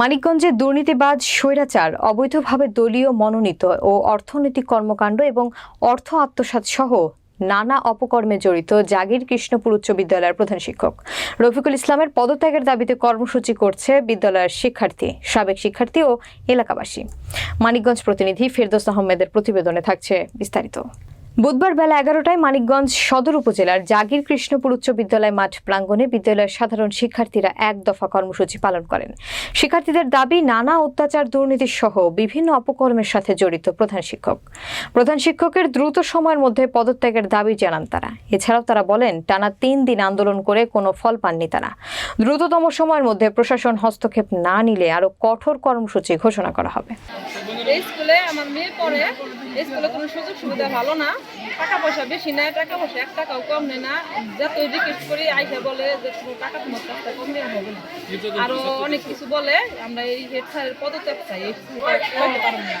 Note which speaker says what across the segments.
Speaker 1: মানিকগঞ্জে দুর্নীতিবাজ, স্বৈরাচার, অবৈধভাবে দলীয় মনোনীত ও অর্থনৈতিক কর্মকাণ্ড এবং অর্থ আত্মসাৎ সহ নানা অপকর্মে জড়িত জাগির কৃষ্ণপুর উচ্চ বিদ্যালয়ের প্রধান শিক্ষক। রফিকুল ইসলামের পদত্যাগের দাবিতে কর্মসূচি করছে বিদ্যালয়ের শিক্ষার্থী, সাবেক শিক্ষার্থী ও এলাকাবাসী। মানিকগঞ্জ প্রতিনিধি ফেরদৌস আহমেদের প্রতিবেদনে থাকছে বিস্তারিত। বুধবার বেলা এগারোটায় মানিকগঞ্জ সদর উপজেলার জাগির কৃষ্ণপুর উচ্চ বিদ্যালয় মাঠ প্রাঙ্গণে বিদ্যালয়ের সাধারণ শিক্ষার্থীরা এক দফা কর্মসূচি পালন করেন। শিক্ষার্থীদের দাবি, নানা অত্যাচার, দুর্নীতি সহ বিভিন্ন অপকর্মের সাথে জড়িত প্রধান শিক্ষক। প্রধান শিক্ষকের দ্রুত সময়ের মধ্যে পদত্যাগের দাবি জানান তারা। এছাড়াও তারা বলেন, টানা তিন দিন আন্দোলন করে কোনো ফল পাননি তারা। দ্রুততম সময়ের মধ্যে প্রশাসন হস্তক্ষেপ না নিলে আরও কঠোর কর্মসূচি ঘোষণা করা হবে।
Speaker 2: এই স্কুলে আমার মেয়ে পড়ে, এই স্কুলে কোনো সুযোগ সুবিধা ভালো না। টাকা পয়সা বেশি নেয় টাকা পয়সা এক টাকাও কম নেয় না। যত রিকোয়েস্ট করি, আইসা বলে যে টাকা তোমার কাজটা কম দেওয়া হবে না আরও অনেক কিছু বলে, আমরা এই হেড স্যারের পদত্যাগ চাই করতে পারব না।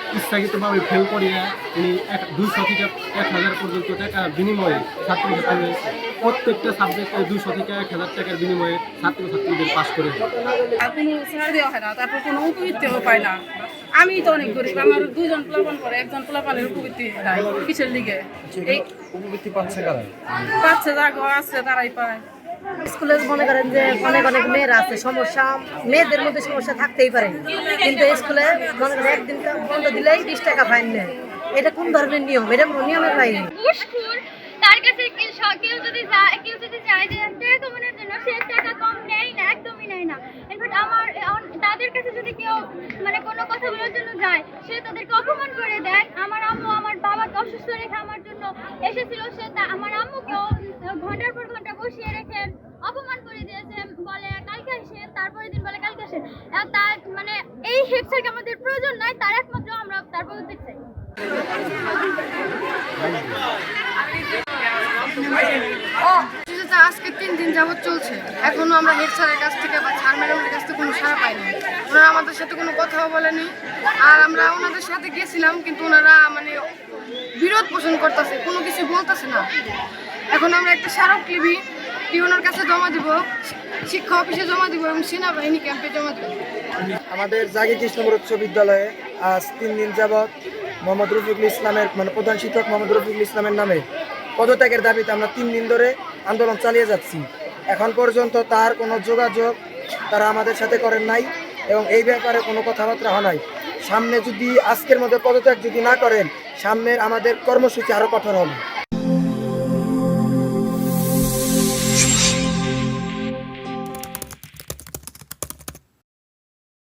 Speaker 3: ইচ্ছাকৃতভাবে ফেল করিয়ে উনি এক দুইশো থেকে এক হাজার পর্যন্ত টাকা বিনিময়ে ছাত্রছাত্রীদের প্রত্যেকটা সাবজেক্টে দুইশো থেকে এক হাজার টাকার বিনিময়ে ছাত্রছাত্রীদের পাশ করে
Speaker 4: কোনো ছাড় দেওয়া হয় না তারপর কোনো উপবৃত্তিও পায় না। আমি তো অনেক গরিব আমার দুজন প্লাবন করে একজন প্লাবনের উপবৃত্তি দেয় কিসের লিগে? এই
Speaker 5: উপবৃত্তি পাচ্ছে কারা?
Speaker 4: পাচ্ছে যা আছে তারাই পায়।
Speaker 6: স্কুলে মনে করেন যে অনেক অনেক মেয়েরা আছে, সমস্যা, মেয়েদের মধ্যে সমস্যা থাকতেই পারে। কিন্তু স্কুলে মনে করেন একদিন বন্ধ দিলেই বিশ টাকা ফাইন নেয়। এটা কোন ধরনের নিয়ম? এটা কোনো নিয়মের বাইরে।
Speaker 7: তার কাছে কেউ যদি কেউ যদি চায় যে টাকা কামানোর জন্য, সে টাকা কম নেয় না, একদমই নেয় না। ইনফ্যাক্ট আমার মানে আমার আম্মু আমার বাবাকে অসুস্থ রেখে আমার জন্য এসেছিল, সে তা আমার আসেন তার মানে এই হেড স্যারকে আমাদের প্রয়োজন নাই, তার একমাত্র আমরা তার পদত্যাগ চাই।
Speaker 8: আজকে তিন দিন যাবত চলছে। এখনও আমরা হেড স্যারের কাছ থেকে বা স্যার ম্যাডামের কাছ থেকে কোনো সাড়া পাইনি ওনারা আমাদের সাথে কোনো কথাও বলেনি। আর আমরা ওনাদের সাথে গেছিলাম, কিন্তু ওনারা মানে বিরোধ পোষণ করতেছে, কোনো কিছু বলতেছে না। এখন আমরা একটা স্মারকলিপি টিউনার কাছে জমা দিব, শিক্ষা অফিসে জমা দিব এবং সেনাবাহিনী ক্যাম্পে জমা দিব।
Speaker 5: আমাদের জাগি কৃষ্ণপুর উচ্চ বিদ্যালয়ে আজ তিন দিন যাবৎ মোহাম্মদ রফিকুল ইসলামের মানে প্রধান শিক্ষক মোহাম্মদ রফিকুল ইসলামের নামে পদত্যাগের দাবিতে আমরা তিন দিন ধরে আন্দোলন চালিয়ে যাচ্ছি। এখন পর্যন্ত তার কোনো যোগাযোগ তারা আমাদের সাথে করেন নাই এবং এই ব্যাপারে কোনো কথাবার্তা হয় নাই। সামনে যদি আজকের মধ্যে পদত্যাগ যদি না করেন, সামনের আমাদের কর্মসূচি আরও কঠোর হবে।